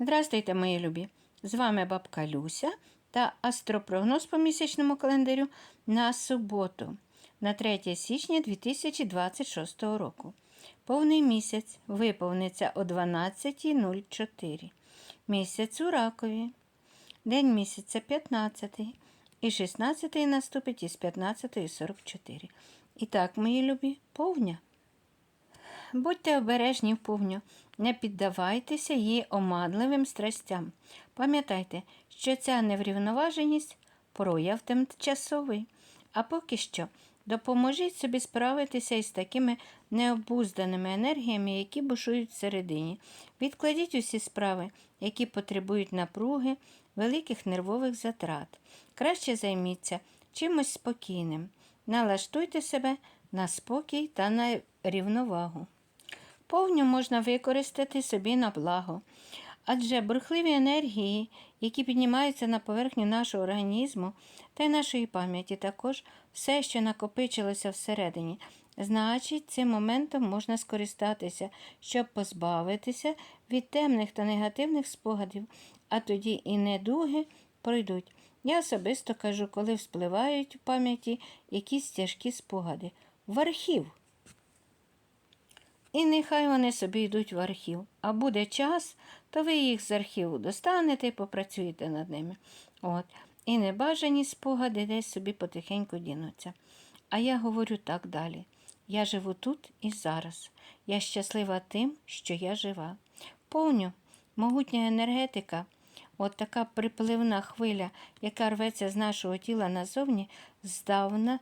Здрастуйте, мої любі! З вами бабка Люся та астропрогноз по місячному календарю на суботу, на 3 січня 2026 року. Повний місяць виповниться о 12.04. Місяць у ракові. День місяця 15 і 16 наступить із 15.44. І так, мої любі, повня. Будьте обережні в повню, не піддавайтеся її омадливим страстям. Пам'ятайте, що ця неврівноваженість прояв тимчасовий. А поки що допоможіть собі справитися із такими необузданими енергіями, які бушують всередині. Відкладіть усі справи, які потребують напруги, великих нервових затрат. Краще займіться чимось спокійним. Налаштуйте себе на спокій та на рівновагу. Повню можна використати собі на благо, адже бурхливі енергії, які піднімаються на поверхню нашого організму та й нашої пам'яті, також все, що накопичилося всередині, значить, цим моментом можна скористатися, щоб позбавитися від темних та негативних спогадів, а тоді і недуги пройдуть. Я особисто кажу, коли вспливають у пам'яті якісь тяжкі спогади. В архів. І нехай вони собі йдуть в архів. А буде час, то ви їх з архіву достанете і попрацюєте над ними. От. І небажані спогади десь собі потихеньку дінуться. А я говорю так далі. Я живу тут і зараз. Я щаслива тим, що я жива. Повню, могутня енергетика, от така припливна хвиля, яка рветься з нашого тіла назовні, здавна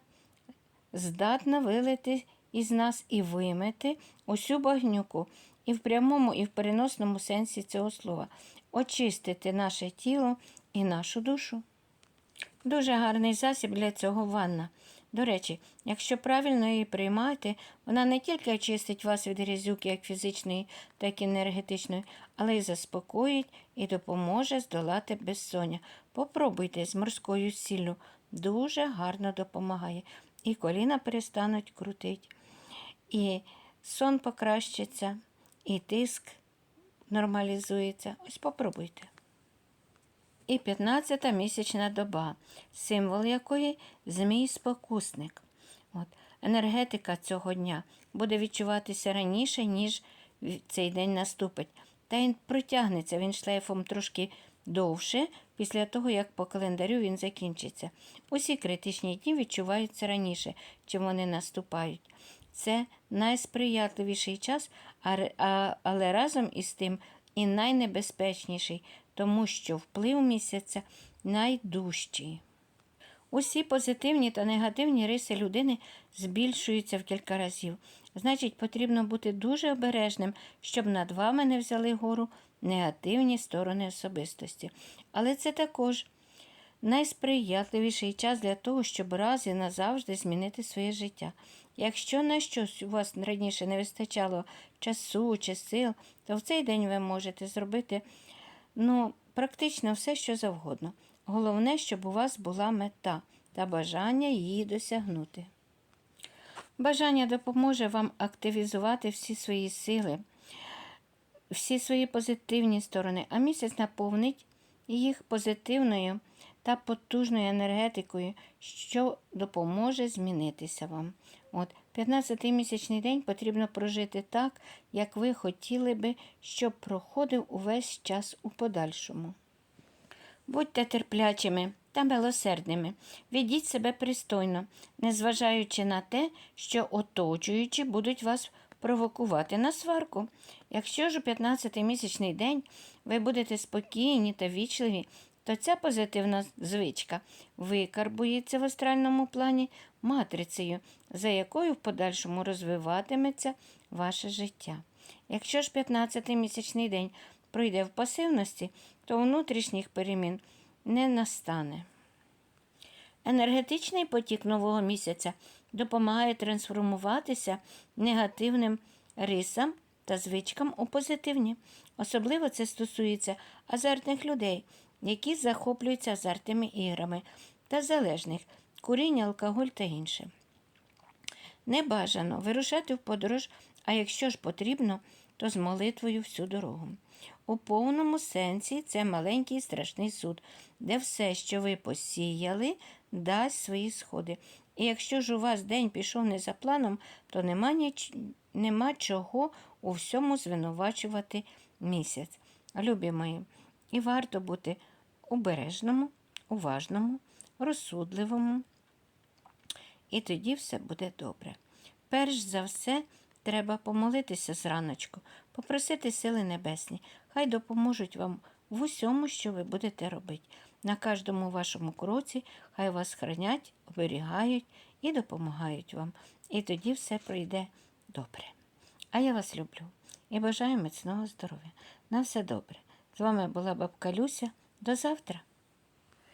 здатна вилити із нас і вимити усю багнюку, і в прямому, і в переносному сенсі цього слова, очистити наше тіло і нашу душу. Дуже гарний засіб для цього ванна. До речі, якщо правильно її приймати, вона не тільки очистить вас від грязюки, як фізичної, так і енергетичної, але й заспокоїть і допоможе здолати безсоння. Попробуйте з морською сіллю. Дуже гарно допомагає. І коліна перестануть крутити, і сон покращиться, і тиск нормалізується. Ось попробуйте. І 15-та місячна доба, символ якої змій спокусник. От. Енергетика цього дня буде відчуватися раніше, ніж цей день наступить. Та й протягнеться він шлейфом трошки довше, після того, як по календарю він закінчиться. Усі критичні дні відчуваються раніше, чим вони наступають. Це найсприятливіший час, але разом із тим і найнебезпечніший, тому що вплив місяця найдужчий. Усі позитивні та негативні риси людини збільшуються в кілька разів. Значить, потрібно бути дуже обережним, щоб над вами не взяли гору негативні сторони особистості. Але це також найсприятливіший час для того, щоб раз і назавжди змінити своє життя. Якщо на щось у вас раніше не вистачало часу чи сил, то в цей день ви можете зробити ну, практично все, що завгодно. Головне, щоб у вас була мета та бажання її досягнути. Бажання допоможе вам активізувати всі свої сили, всі свої позитивні сторони, а місяць наповнить їх позитивною та потужною енергетикою, що допоможе змінитися вам. От 15-й місячний день потрібно прожити так, як ви хотіли би, щоб проходив увесь час у подальшому. Будьте терплячими та милосердними, ведіть себе пристойно, незважаючи на те, що оточуючі будуть вас провокувати на сварку. Якщо ж у 15-й місячний день ви будете спокійні та вічливі, то ця позитивна звичка викарбується в астральному плані матрицею, за якою в подальшому розвиватиметься ваше життя. Якщо ж 15-й місячний день пройде в пасивності, то внутрішніх перемін не настане. Енергетичний потік нового місяця допомагає трансформуватися негативним рисам та звичкам у позитивні. Особливо це стосується азартних людей, які захоплюються азартними іграми та залежних куріння, алкоголь та інше. Не бажано вирушати в подорож, а якщо ж потрібно, то з молитвою всю дорогу. У повному сенсі це маленький страшний суд, де все, що ви посіяли, дасть свої сходи. І якщо ж у вас день пішов не за планом, то нема, ніч... нема чого у всьому звинувачувати місяць. Любі мої, і варто бути обережному, уважному, розсудливому, і тоді все буде добре. Перш за все, треба помолитися зраночку, попросити сили небесні, хай допоможуть вам в усьому, що ви будете робити. На кожному вашому кроці хай вас хранять, оберігають і допомагають вам. І тоді все пройде добре. А я вас люблю і бажаю міцного здоров'я. На все добре. З вами була бабка Люся. До завтра.